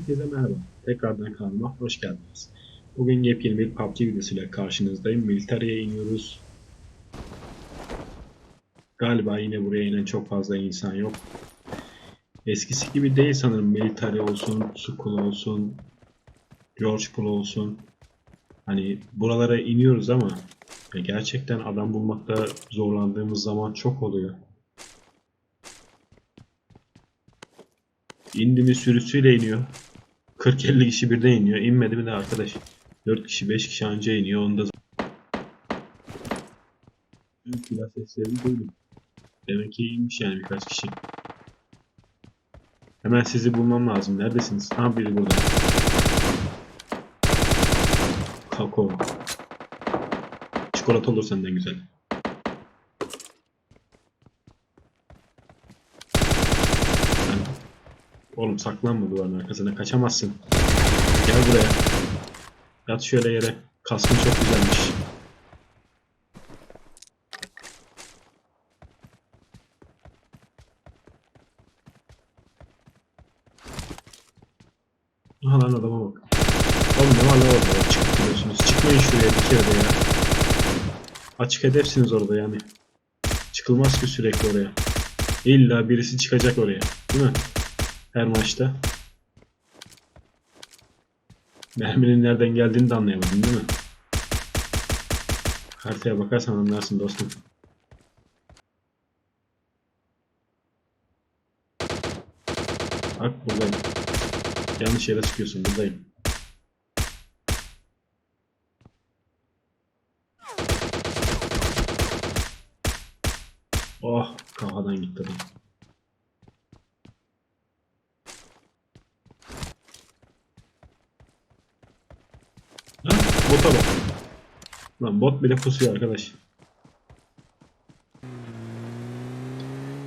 Herkese merhaba. Tekrardan kanalıma hoş geldiniz. Bugün yepyeni bir PUBG videosuyla karşınızdayım. Military'e iniyoruz. Galiba yine buraya inen çok fazla insan yok. Eskisi gibi değil sanırım. Military olsun, Skull olsun, George Pool olsun. Hani buralara iniyoruz ama gerçekten adam bulmakta zorlandığımız zaman çok oluyor. İndi mi sürüsüyle iniyor. 40-50 kişi birden iniyor. İnmedi mi de arkadaş 4 kişi 5 kişi anca iniyor. Onda silah seslerini duydum. Demek ki iyiymiş yani birkaç kişi. Hemen sizi bulmam lazım. Neredesiniz? Ha biri burada. Kakao. Çikolata olur senden güzel. Sen... Oğlum saklanma duvarın arkasına kaçamazsın. Gel buraya. Yat şöyle yere. Kaskın çok güzelmiş. Aha lan adama bak. Oğlum ne var lan orada? Çıkıp gidiyorsunuz. Çıkmayın şuraya bir kere de ya. Açık hedefsiniz orada yani. Çıkılmaz ki sürekli oraya. İlla birisi çıkacak oraya. Değil mi? Her maçta. Merminin nereden geldiğini de anlayamadın değil mi? Haritaya bakarsan anlarsın dostum. Bak buradayım. Yanlış yere sıkıyorsun buradayım. Oh kafadan gitti adam. Ha, bota bak. Lan bot bile pusuyor arkadaş.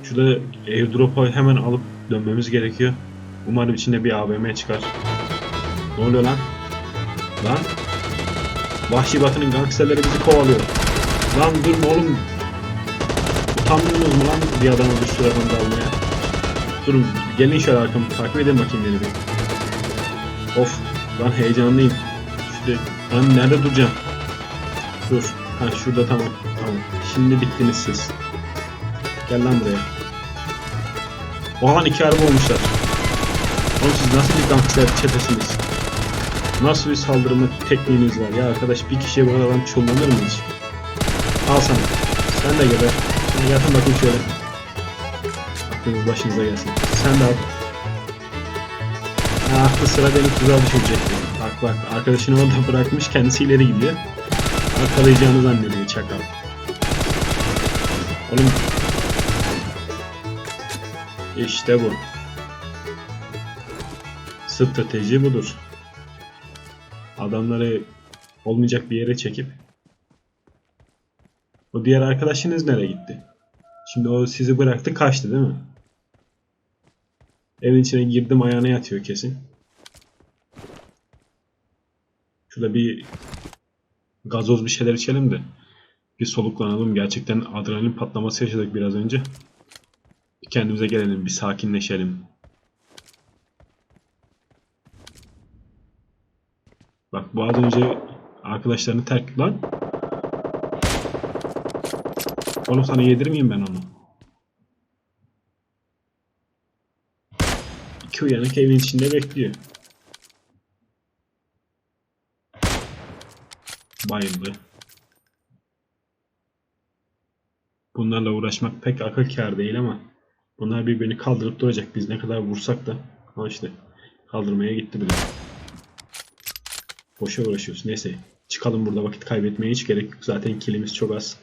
Şurada airdrop'u hemen alıp dönmemiz gerekiyor. Umarım içinde bir AVM çıkar. Ne oluyor lan? Lan? Vahşi Batı'nın gangsterleri bizi kovalıyor. Lan durma oğlum. Utanmıyorsunuz mu lan bir adamı bir sürü adam dalmaya? Durun gelin şöyle arkamı takip edin bakayım beni bir. Of lan heyecanlıyım. Şurada ben nerede duracağım? Dur. Ha şurada tamam. Tamam. Şimdi bittiniz siz. Gel lan buraya. Oha iki araba olmuşlar. Oğlum siz nasıl bir gangster çetesiniz? Nasıl bir saldırma tekniğiniz var ya arkadaş bir kişiye bu kadar adam çullanır mı hiç? Al sana. Sen de geber. Sen yatın bakayım şöyle. Aklınız başınıza gelsin. Sen de al. Ha, aklı sıra beni tuzağa düşürecekti. Bak arkadaşını orada bırakmış kendisi ileri gidiyor. Arkalayacağını zannediyor çakal. Oğlum. İşte bu. Strateji budur. Adamları olmayacak bir yere çekip o diğer arkadaşınız nereye gitti? Şimdi o sizi bıraktı kaçtı değil mi? Evin içine girdim ayağına yatıyor kesin. Şurada bir gazoz bir şeyler içelim de bir soluklanalım. Gerçekten adrenalin patlaması yaşadık biraz önce. Bir kendimize gelelim, bir sakinleşelim. Bak bu az önce arkadaşlarını terk lan. Oğlum sana yedirmeyeyim ben onu. İki uyanık evin içinde bekliyor. Bayıldı. Bunlarla uğraşmak pek akıl kâr değil ama bunlar birbirini kaldırıp duracak. Biz ne kadar vursak da ha işte kaldırmaya gitti bile. Boşa uğraşıyoruz. Neyse çıkalım burada vakit kaybetmeye hiç gerek yok. Zaten kilimiz çok az.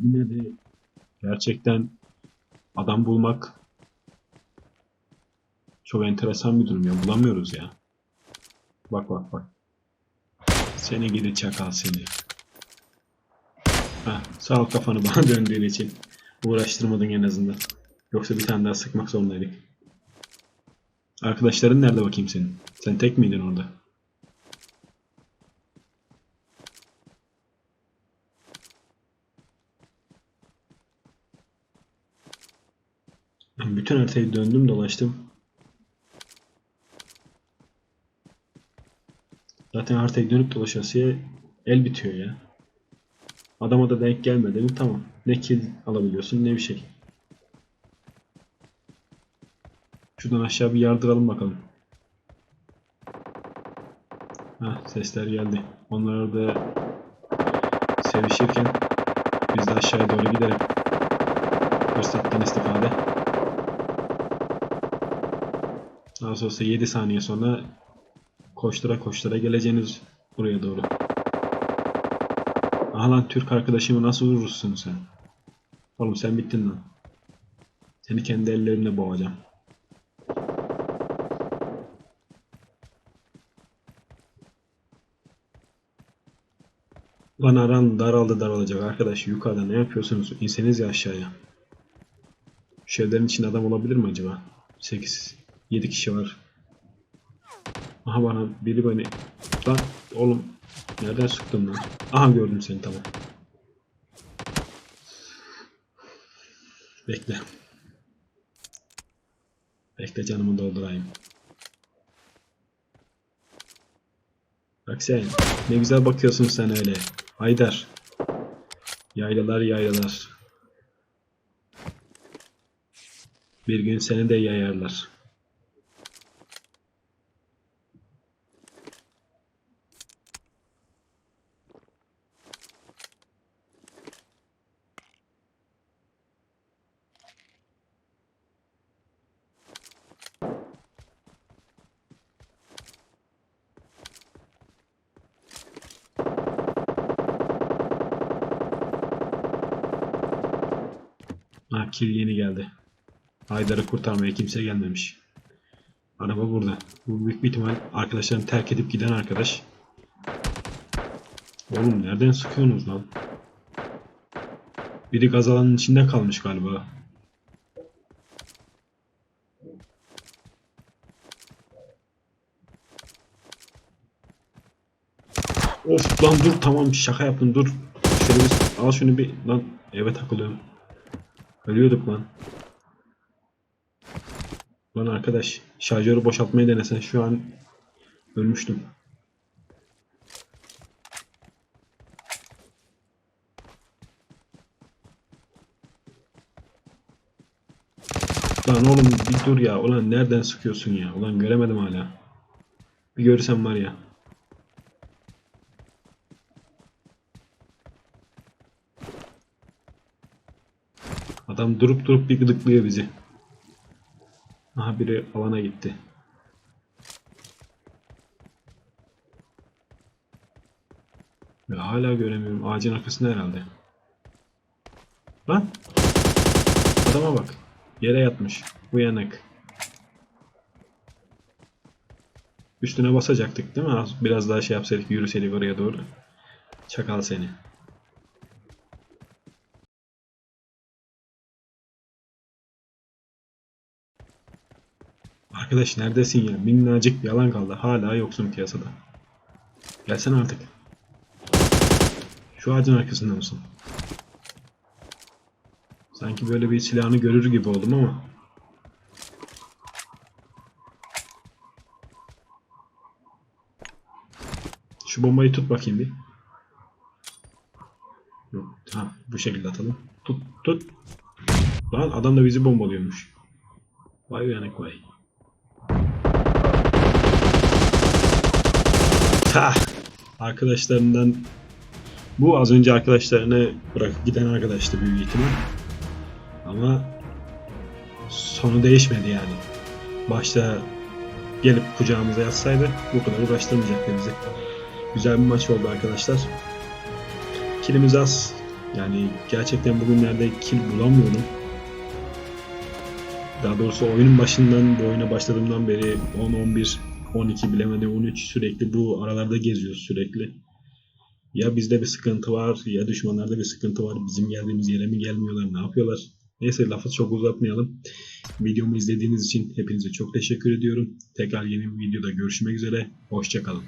Yine de gerçekten adam bulmak çok enteresan bir durum ya. Bulamıyoruz ya. Bak bak bak. Seni gidi çakal seni. Ha, sağ ol kafanı bana döndüğün için. Uğraştırmadın en azından. Yoksa bir tane daha sıkmak zorundaydık. Arkadaşların nerede bakayım senin? Sen tek miydin orada? Ben Bütün haritayı döndüm dolaştım. Zaten haritayı dönüp dolaşasıya el bitiyor ya. Adama da denk gelmedi mi tamam. Ne kill alabiliyorsun ne bir şey. Şuradan aşağı bir yardıralım bakalım. Ha sesler geldi. Onlar da sevişirken biz de aşağıya doğru gidelim. Fırsattan istifade. Nasıl olsa 7 saniye sonra koştura koştura geleceğiniz buraya doğru. Aha lan Türk arkadaşımı nasıl vurursun sen? Oğlum sen bittin lan. Seni kendi ellerimle boğacağım. Lan aran daraldı daralacak arkadaş yukarıda ne yapıyorsunuz? İnseniz ya aşağıya. Şu evlerin içinde adam olabilir mi acaba? 8 7 kişi var. Aha bana biri beni lan oğlum nereden sıktın lan? Aha gördüm seni tamam. Bekle. Bekle canımı doldurayım. Bak sen ne güzel bakıyorsun sen öyle. Haydar. Yaylalar yaylalar. Bir gün seni de yayarlar. Ha kill yeni geldi. Haydar'ı kurtarmaya kimse gelmemiş. Araba burada. Bu büyük bir ihtimal arkadaşlarını terk edip giden arkadaş. Oğlum nereden sıkıyorsunuz lan? Biri gaz alanının içinde kalmış galiba. Of lan dur tamam şaka yaptım dur. Şöyle bir, al şunu bir lan eve takılıyorum. Ölüyorduk lan. Lan arkadaş şarjörü boşaltmayı denesen şu an ölmüştüm. Lan oğlum bir dur ya. Ulan nereden sıkıyorsun ya? Ulan göremedim hala. Bir görsem var ya. Adam durup durup bir gıdıklıyor bizi. Aha biri alana gitti. Ya hala göremiyorum. Ağacın arkasında herhalde. Lan! Adama bak. Yere yatmış. Uyanık. Üstüne basacaktık değil mi? Az- Biraz daha şey yapsaydık, yürüseydik oraya doğru. Çakal seni. Arkadaş neredesin ya? Minnacık bir yalan kaldı. Hala yoksun piyasada. Gelsene artık. Şu ağacın arkasında mısın? Sanki böyle bir silahını görür gibi oldum ama. Şu bombayı tut bakayım bir. Yok. Ha, bu şekilde atalım. Tut tut. Lan adam da bizi bombalıyormuş. Vay uyanık vay. Ha! Arkadaşlarından bu az önce arkadaşlarını bırakıp giden arkadaştı büyük ihtimal. Ama sonu değişmedi yani. Başta gelip kucağımıza yatsaydı bu kadar uğraştırmayacaktı bizi. Güzel bir maç oldu arkadaşlar. Kilimiz az. Yani gerçekten bugünlerde kill bulamıyorum. Daha doğrusu oyunun başından bu oyuna başladığımdan beri 10, 11, 12 bilemedim 13 sürekli bu aralarda geziyoruz sürekli. Ya bizde bir sıkıntı var ya düşmanlarda bir sıkıntı var. Bizim geldiğimiz yere mi gelmiyorlar ne yapıyorlar? Neyse lafı çok uzatmayalım. Videomu izlediğiniz için hepinize çok teşekkür ediyorum. Tekrar yeni bir videoda görüşmek üzere. Hoşçakalın.